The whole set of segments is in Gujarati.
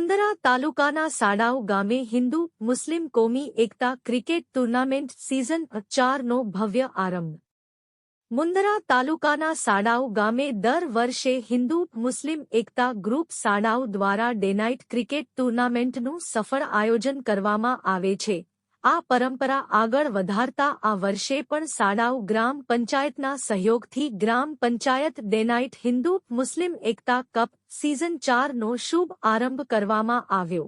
મુંદરા તાલુકાના સાડાવ ગામે હિન્દુ, મુસ્લિમ કોમી એકતા ક્રિકેટ ટુર્નામેન્ટ સિઝન ચારનો ભવ્ય આરંભ. મુંદરા તાલુકાના સાડાવ ગામે દર વર્ષે હિન્દુ, મુસ્લિમ એકતા ગ્રુપ સાડાવ દ્વારા ડે નાઇટ ક્રિકેટ ટુર્નામેન્ટનું સફળ આયોજન કરવામાં આવે છે. આ પરંપરા આગળ વધારતા આ વર્ષે પણ સાડાવ ગ્રામ પંચાયતના સહયોગથી ગ્રામ પંચાયત ડેનાઇટ હિન્દુ મુસ્લિમ એકતા કપ સિઝન ચારનો શુભ આરંભ કરવામાં આવ્યો.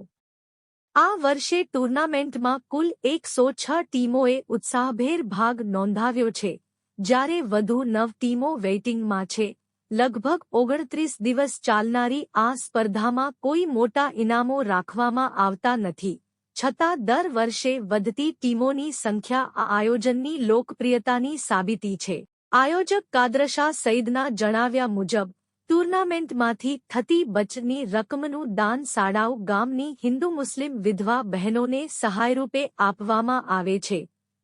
આ વર્ષે ટુર્નામેન્ટમાં કુલ એકસો છ ટીમોએ ઉત્સાહભેર ભાગ નોંધાવ્યો છે. જ્યારે વધુ નવ ટીમો વેઇટિંગમાં છે. લગભગ ઓગણત્રીસ દિવસ ચાલનારી આ સ્પર્ધામાં કોઈ મોટા ઇનામો રાખવામાં આવતા નથી. છતાં દર વર્ષે વધતી ટીમોની સંખ્યા આ આયોજનની લોકપ્રિયતાની સાબિતી છે. આયોજક કાદરશા સઈદના જણાવ્યા મુજબ, ટુર્નામેન્ટમાંથી થતી બચની રકમનું દાન સાડાવ ગામની હિન્દુ મુસ્લિમ વિધવા બહેનોને સહાયરૂપે આપવામાં આવે છે,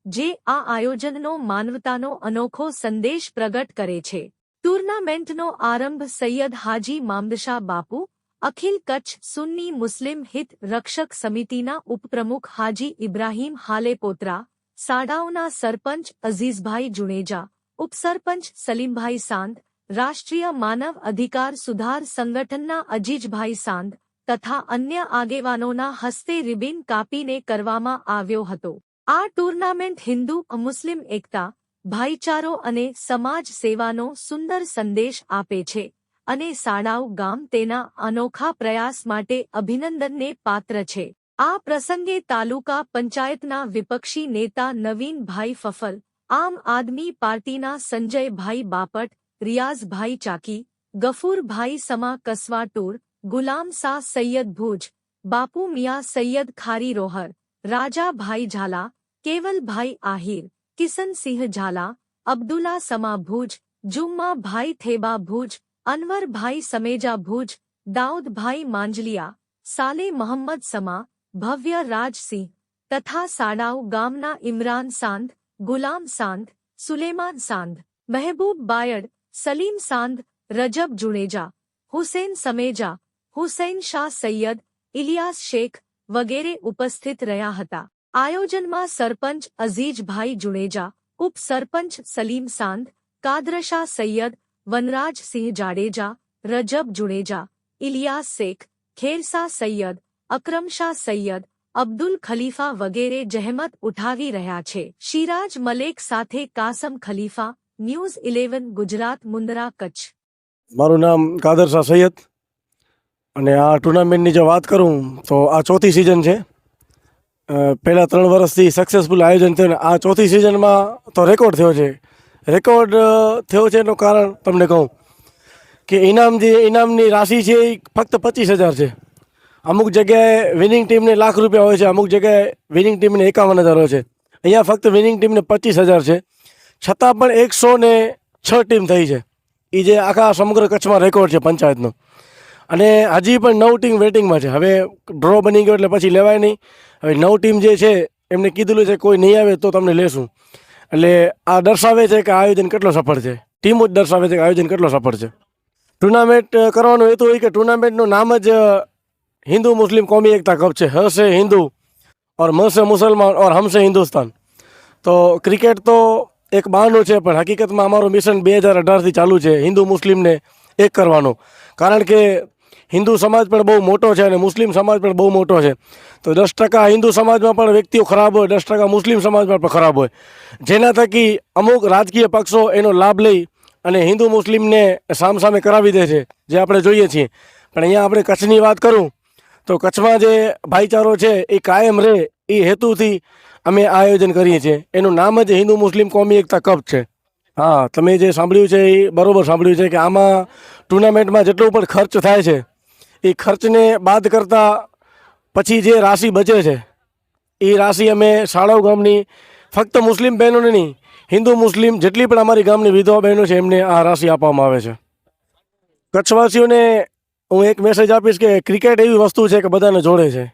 જે આ આયોજનનો માનવતાનો અનોખો સંદેશ પ્રગટ કરે છે. ટુર્નામેન્ટનો આરંભ સૈયદ હાજી મામદશા બાપુ અખિલ કચ્છ સુન્ની મુસ્લિમ હિત રક્ષક સમિતિના ઉપપ્રમુખ હાજી ઇબ્રાહીમ હાલેપોત્રા સાડાવના સરપંચ અઝીઝભાઈ જુણેજા ઉપસરપંચ સલીમભાઈ સાંદ, રાષ્ટ્રીય માનવ અધિકાર સુધાર સંગઠનના અજીજભાઈ સાંદ તથા અન્ય આગેવાનોના હસ્તે રિબિન કાપીને કરવામાં આવ્યો હતો. આ ટુર્નામેન્ટ હિન્દુ, મુસ્લિમ એકતા, ભાઈચારો અને સમાજ સેવાનો સુંદર સંદેશ આપે છે. અને સાડાવ ગામ તેના અનોખા પ્રયાસ માટે અભિનંદનને પાત્ર છે. આ પ્રસંગે તાલુકા પંચાયતના વિપક્ષી નેતા નવીનભાઈ ફફલ, આમ આદમી પાર્ટીના સંજયભાઈ બાપટ, રિયાઝભાઈ ચાકી, ગફૂરભાઈ સમા કસવાટુર, ગુલામ સા સૈયદ ભુજ, બાપુ મિયા સૈયદ ખારી રોહર, રાજાભાઈ ઝાલા, કેવલભાઈ આહિર કિસનસિંહ ઝાલા, અબ્દુલ્લા સમા ભુજ, જુમ્માભાઈ થેબા ભુજ અનવરભાઈ સમેજા ભુજ દાઉદભાઈ માંજલિયા, સાલે મહમ્મદ સમા, ભવ્ય રાજસિંહ તથા સાડાવ ગામના ઇમરાન સાંધ, ગુલામ સાંધ, સુલેમાન સાંધ, મહેબૂબ બાયડ, સલીમ સાંધ, રજબ જુણેજા હુસેન સમેજા, હુસૈન શાહ સૈયદ, ઇલિયાસ શેખ વગેરે ઉપસ્થિત રહ્યા હતા. આયોજનમાં સરપંચ અઝીજભાઈ જુણેજા ઉપસરપંચ સલીમ સાંધ કાદરશા સૈયદ વનરાજસિંહ જાડેજા, રજબ જુણેજા ઇલિયાસ શેખ ખેરસા સૈયદ, અકરમશાહ સૈયદ, અબ્દુલ ખલીફા વગેરે જહેમત ઉઠાવી રહ્યા છે. શિરાજ મલેક સાથે કાસમ ખલીફા, ન્યૂઝ ઇલેવન, ગુજરાત મુંદરા કચ્છ. મારું નામ કાદર શાહ સૈયદ. અને આ ટુર્નામેન્ટની જો વાત કરું, તો આ ચોથી સિઝન છે. પહેલાં ત્રણ વર્ષથી સક્સેસફુલ આયોજન થયું આ ચોથી સિઝનમાં તો રેકોર્ડ થયો છે. રેકોર્ડ થયો છે એનું કારણ તમને કહું કે ઇનામ જે, ઇનામની રાશિ છે એ ફક્ત પચીસ હજાર છે. અમુક જગ્યાએ વિનિંગ ટીમને લાખ રૂપિયા હોય છે, અમુક જગ્યાએ વિનિંગ ટીમને એકાવન હજાર હોય છે. અહીંયા ફક્ત વિનિંગ ટીમને પચીસ હજાર છે. છતાં પણ એકસો ને છ ટીમ થઈ છે. એ જે આખા સમગ્ર કચ્છમાં રેકોર્ડ છે પંચાયતનો. અને હજી પણ નવ ટીમ વેટિંગમાં છે. હવે ડ્રો બની ગયો એટલે પછી લેવાય નહીં. હવે નવ ટીમ જે છે, એમને કીધેલું છે, કોઈ નહીં આવે તો તમને લેશું. એટલે આ દર્શાવે છે કે આયોજન કેટલો સફળ છે? ટીમો જ દર્શાવે છે કે આયોજન કેટલો સફળ છે? ટુર્નામેન્ટ કરવાનો હેતુ હોય કે ટુર્નામેન્ટનું નામ જ હિન્દુ મુસ્લિમ કોમી એકતા કપ છે. હશે હિન્દુ ઓર મસે મુસલમાન ઓર હમસે હિન્દુસ્તાન. તો ક્રિકેટ તો એક બહાનું છે, પણ હકીકતમાં અમારું મિશન બે હજાર અઢારથી ચાલુ છે હિન્દુ મુસ્લિમને એક કરવાનું. કારણ કે હિન્દુ સમાજ પણ બહુ મોટો છે અને મુસ્લિમ સમાજ પણ બહુ મોટો છે. તો દસ ટકા હિન્દુ સમાજમાં પણ વ્યક્તિઓ ખરાબ હોય, દસ ટકા મુસ્લિમ સમાજમાં પણ ખરાબ હોય. જેના થકી અમુક રાજકીય પક્ષો એનો લાભ લઈ અને હિન્દુ મુસ્લિમને સામસામે કરાવી દે છે, જે આપણે જોઈએ છીએ. પણ અહીંયા આપણે કચ્છની વાત કરું, તો કચ્છમાં જે ભાઈચારો છે એ કાયમ રહે એ હેતુથી અમે આયોજન કરીએ છીએ. એનું નામ જ હિન્દુ મુસ્લિમ કોમી એકતા કપ છે. હા, તમે જે સાંભળ્યું છે એ બરાબર સાંભળ્યું છે કે આમાં ટુર્નામેન્ટમાં જેટલો પણ ખર્ચ થાય છે એ ખર્ચને બાદ કરતાં પછી જે રાશિ બચે છે એ રાશિ અમે સાળવ ગામની ફક્ત મુસ્લિમ બહેનોને નહીં, હિન્દુ મુસ્લિમ જેટલી પણ અમારી ગામની વિધવા બહેનો છે, એમને આ રાશિ આપવામાં આવે છે. કચ્છવાસીઓને હું એક મેસેજ આપીશ કે ક્રિકેટ એવી વસ્તુ છે કે બધાને જોડે છે.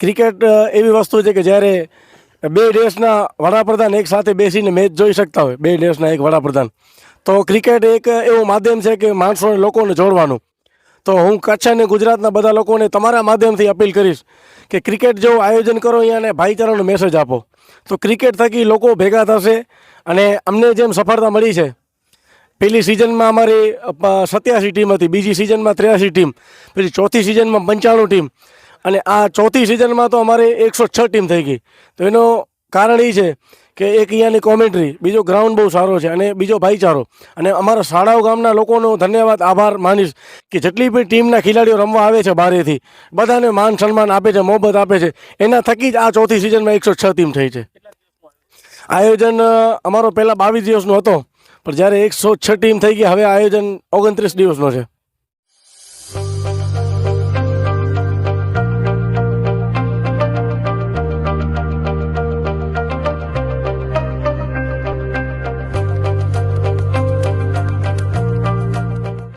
ક્રિકેટ એવી વસ્તુ છે કે જ્યારે બે દેશના વડાપ્રધાન એક સાથે બેસીને મેચ જોઈ શકતા હોય, બે દેશના એક વડાપ્રધાન. તો ક્રિકેટ એક એવું માધ્યમ છે કે માણસોને લોકોને જોડવાનું. તો હું કચ્છ અને ગુજરાતના બધા લોકોને તમારા માધ્યમથી અપીલ કરીશ કે ક્રિકેટ જેવું આયોજન કરો અહીંયા અને ભાઈચારાનો મેસેજ આપો. તો ક્રિકેટ થકી લોકો ભેગા થશે અને અમને જેમ સફળતા મળી છે. પહેલી સિઝનમાં અમારી સત્યાસી ટીમ હતી, બીજી સિઝનમાં ત્ર્યાસી ટીમ પછી ચોથી સિઝનમાં પંચાણું ટીમ અને આ ચોથી સિઝનમાં તો અમારે એકસો છ ટીમ થઈ ગઈ. તો એનો કારણ એ છે કે એક અહીંયાની કોમેન્ટ્રી બીજો ગ્રાઉન્ડ બહુ સારો છે અને બીજો ભાઈચારો. અને અમારા શાળાઓ ગામના લોકોનો ધન્યવાદ, આભાર માનીશ કે જેટલી પણ ટીમના ખેલાડીઓ રમવા આવે છે બહારેથી બધાને માન સન્માન આપે છે, મોહબ્બત આપે છે. એના થકી જ આ ચોથી સિઝનમાં એકસો છ ટીમ થઈ છે. આયોજન અમારો પહેલાં બાવીસ દિવસનો હતો, પણ જ્યારે એકસો છ ટીમ થઈ ગઈ હવે આયોજન ઓગણત્રીસ દિવસનો છે.